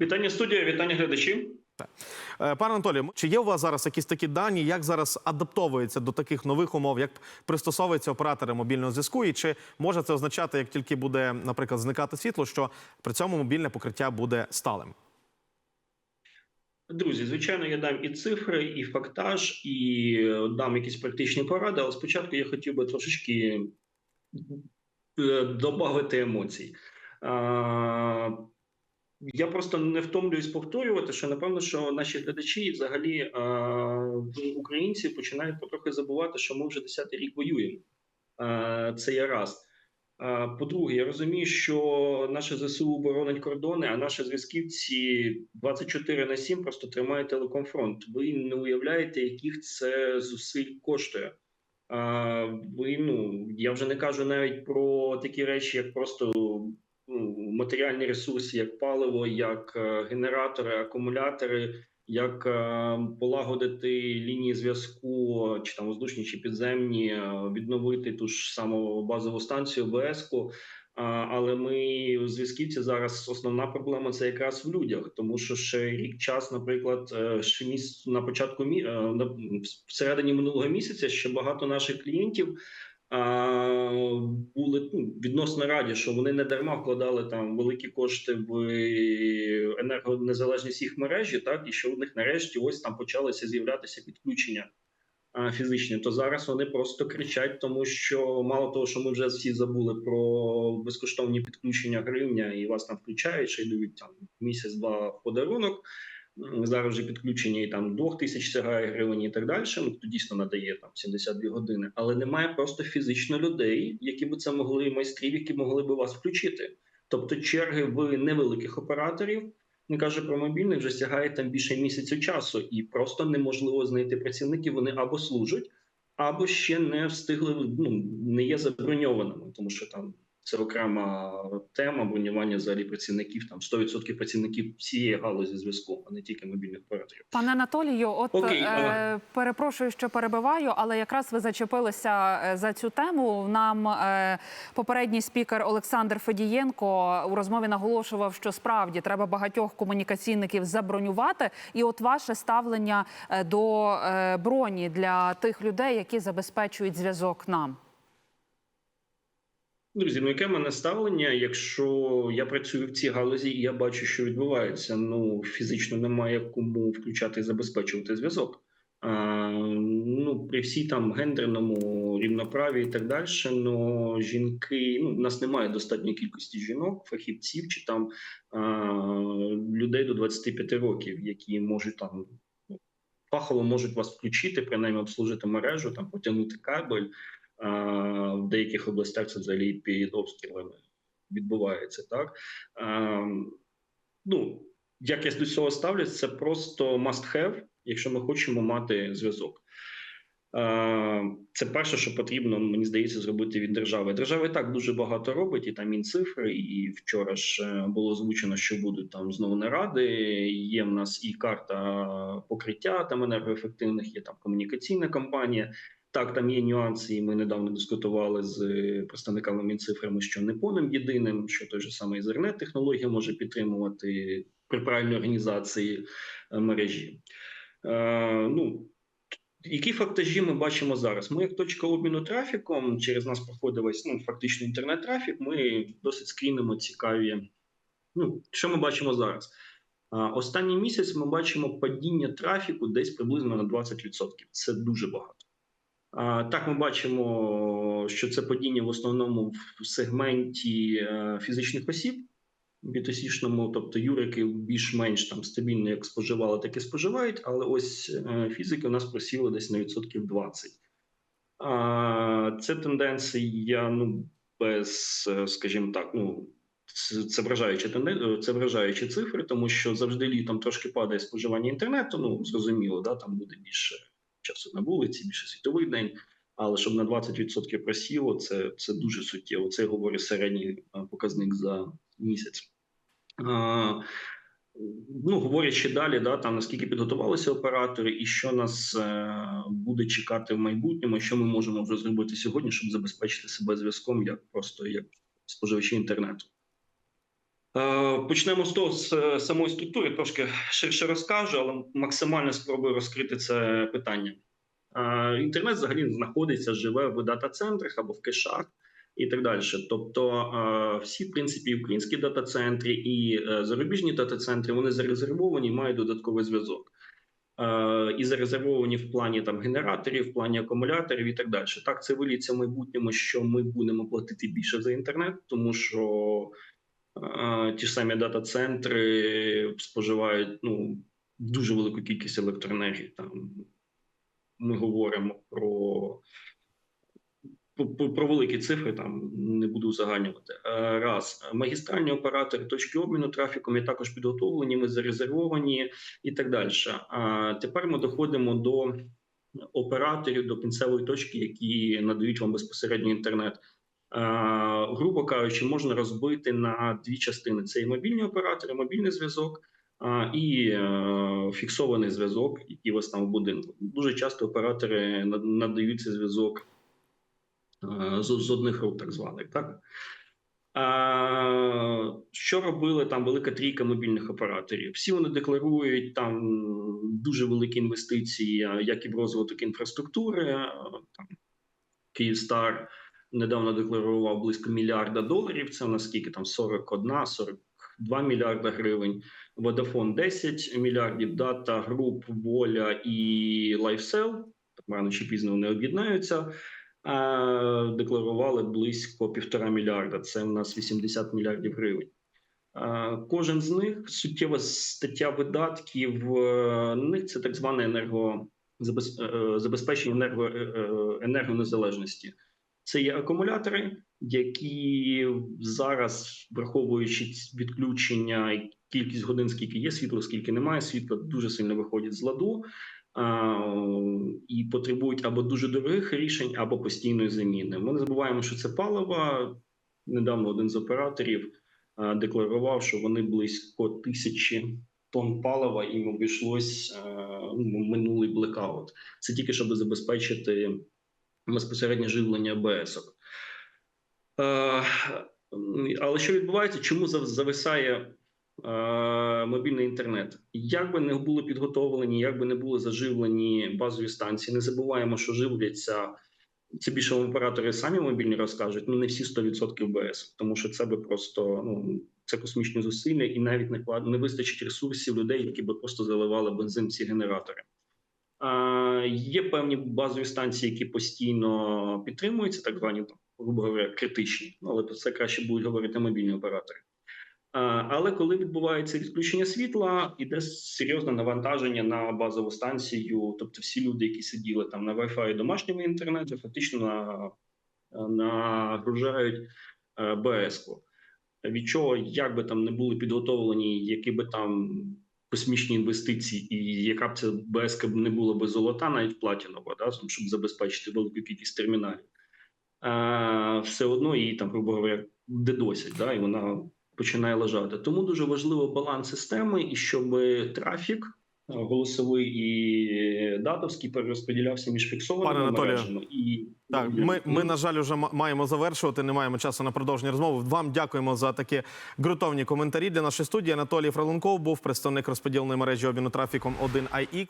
Вітання студія, вітання глядачі. Е, Пане Анатолію, чи є у вас зараз якісь такі дані, як зараз адаптовується до таких нових умов, як пристосовуються оператори мобільного зв'язку, і чи може це означати, як тільки буде, наприклад, зникати світло, що при цьому мобільне покриття буде сталим? Друзі, звичайно, я дам і цифри, і фактаж, і е, дам якісь практичні поради. Але спочатку я хотів би трошечки е, додати емоцій. Е, Я просто не втомлююсь повторювати, що напевно, що наші глядачі, і взагалі е, українці, починають потрохи забувати, що ми вже 10-й рік воюємо. Е, Це є раз. Е, По-друге, я розумію, що наше ЗСУ боронить кордони, а наші зв'язківці 24 на 7 просто тримають телекомфронт. Ви не уявляєте, яких це зусиль коштує. А, Ви ну я вже не кажу навіть про такі речі, як просто ну, матеріальні ресурси, як паливо, як е, генератори, акумулятори, як е, полагодити лінії зв'язку, чи там воздушні, чи підземні, е, відновити ту ж саму базову станцію БСКу. Але ми зв'язківці зараз основна проблема це якраз в людях, тому що ще рік час, наприклад, ще міс на початку мі... на всередині минулого місяця ще багато наших клієнтів були ну, відносно раді, що вони не дарма вкладали там великі кошти в енергонезалежність їх мережі, так і що у них нарешті ось там почалися з'являтися підключення фізичні. То зараз вони просто кричать, тому що мало того, що ми вже всі забули про безкоштовні підключення гривня, і вас там включають, ще й дають там місяць-два в подарунок. Зараз вже підключення і там двох тисяч сягає гривень і так далі. Ну то дійсно надає там 72 години, але немає просто фізично людей, які би це могли майстрів, які могли би вас включити. Тобто черги в невеликих операторів, не кажу про мобільних, вже сягає там більше місяцю часу, і просто неможливо знайти працівників. Вони або служать, або ще не встигли ну не є заброньованими, тому що там це окрема тема бронювання взагалі працівників. Там 100% працівників всієї галузі зв'язку, а не тільки мобільних операторів. Пане Анатолію, от Окей, е, перепрошую, що перебиваю, але якраз ви зачепилися е, за цю тему. Нам е, попередній спікер Олександр Федієнко у розмові наголошував, що справді треба багатьох комунікаційників забронювати. І от ваше ставлення е, до е, броні для тих людей, які забезпечують зв'язок нам. Друзі, ну яке мене ставлення? Якщо я працюю в цій галузі і я бачу, що відбувається, ну фізично немає кому включати і забезпечувати зв'язок. Ну при всій там гендерному рівноправі і так далі. Ну жінки, ну в нас немає достатньої кількості жінок, фахівців чи там а, людей до 25 років, які можуть там ну, фахово можуть вас включити, принаймні обслужити мережу, там потягнути кабель. В деяких областях це взагалі під обстрілами відбувається. Так ну як я до цього ставлюсь, це просто must have, якщо ми хочемо мати зв'язок. Це перше, що потрібно, мені здається, зробити від держави. Держава і так дуже багато робить, і там мінцифри. І вчора ж е, було озвучено, що будуть там знову наради. Є в нас і карта покриття там енергоефективних, є там комунікаційна кампанія. Так, там є нюанси, і ми недавно дискутували з е, представниками Мінцифрами, що не поним єдиним, що той же самий Ethernet технологія може підтримувати при правильній організації е, мережі. Е, ну, які фактажі ми бачимо зараз? Ми, як точка обміну трафіком, через нас проходить весь ну, фактично інтернет-трафік, ми досить скрінимо цікаві. Ну, що ми бачимо зараз? А, Останній місяць ми бачимо падіння трафіку десь приблизно на 20%. Це дуже багато. Так, ми бачимо, що це падіння в основному в сегменті е, фізичних осіб, бітосішному, тобто юрики більш-менш там стабільно як споживали, так і споживають, але ось е, фізики у нас просіли десь на відсотків 20. Це тенденція, ну, без, е, скажімо так, ну. Це вражаючі це вражаючі цифри, тому що завжди літом трошки падає споживання інтернету. Ну зрозуміло, да, там буде більше часу на вулиці, більше світовий день. Але щоб на 20% просіло, це, це дуже суттєво. Це говорить середній е, показник за місяць. А, ну, говорячи далі, да, там наскільки підготувалися оператори, і що нас е, буде чекати в майбутньому, що ми можемо вже зробити сьогодні, щоб забезпечити себе зв'язком як просто як споживачі інтернету. Е, Почнемо з того з е, самої структури. Трошки ширше розкажу, але максимально спробую розкрити це питання. Е, Інтернет взагалі знаходиться, живе в дата-центрах або в кешах і так далі. Тобто, всі, в принципі, українські дата-центри і зарубіжні дата-центри вони зарезервовані, і мають додатковий зв'язок. І зарезервовані в плані там генераторів, в плані акумуляторів і так далі. Так, це виліться в майбутньому, що ми будемо платити більше за інтернет, тому що ті ж самі дата-центри споживають ну, дуже велику кількість електроенергії. Там ми говоримо про, про, великі цифри, там не буду узагальнювати. Е, Раз магістральні оператори точки обміну трафіком є також підготовлені, ми зарезервовані і так далі. А тепер ми доходимо до операторів, до кінцевої точки, які надають вам безпосередньо інтернет. Е, грубо кажучи, можна розбити на дві частини: це і мобільні оператори, мобільний зв'язок. І е, фіксований зв'язок, який у вас там в будинку. Дуже часто оператори над- надають цей зв'язок е, з одних рук, так званих. Так? Що робили там велика трійка мобільних операторів? Всі вони декларують там дуже великі інвестиції, як і в розвиток інфраструктури. Там, Київстар недавно декларував близько мільярда доларів. Це наскільки там 41, 42 мільярда гривень. Vodafone 10 мільярдів. Дата груп Воля і LifeSell, рано чи пізно вони об'єднаються. Декларували близько півтора мільярда. Це у нас 80 мільярдів гривень. Кожен з них суттєва стаття видатків. е, На них це так зване енерго е, забезпечення енерго, е, е, енергонезалежності. Це є акумулятори, які зараз, враховуючи відключення, і кількість годин, скільки є світла, скільки немає світла, дуже сильно виходять з ладу а, і потребують або дуже дорогих рішень, або постійної заміни. Ми не забуваємо, що це паливо. Недавно один з операторів а, декларував, що вони близько тисячі тонн палива їм обійшлось а, ну, минулий блекаут. Це тільки щоб забезпечити безпосереднє живлення АБС-ок. Е, але що відбувається? Чому зависає е, мобільний інтернет? Як би не були підготовлені, як би не були заживлені базові станції, не забуваємо, що живляться. Це більше оператори самі мобільні розкажуть. Ну не всі 100% БС, тому що це би просто ну це космічні зусилля, і навіть не не вистачить ресурсів людей, які би просто заливали бензин ці генератори. Є певні базові станції, які постійно підтримуються, так звані грубо говоря, критичні. Але про це краще будуть говорити мобільні оператори. Але коли відбувається відключення світла, іде серйозне навантаження на базову станцію. Тобто, всі люди, які сиділи там на Wi-Fi домашньому інтернеті, фактично нагружають е, БС-ку. Від чого, як би там не були підготовлені, які би там космічні інвестиції, і яка б ця БСК не була би золота, навіть платінова, да, щоб забезпечити велику кількість терміналів, а, все одно її там, грубо говоря, дедосять, да, і вона починає лежати. Тому дуже важливо баланс системи, і щоб трафік голосовий і датовський перерозподілявся між фіксованими мережами і Так, ми, ми на жаль, вже маємо завершувати. Не маємо часу на продовження розмови. Вам дякуємо за такі ґрунтовні коментарі для нашої студії. Анатолій Фроленков був представник розподіленої мережі обміну трафіком 1IX.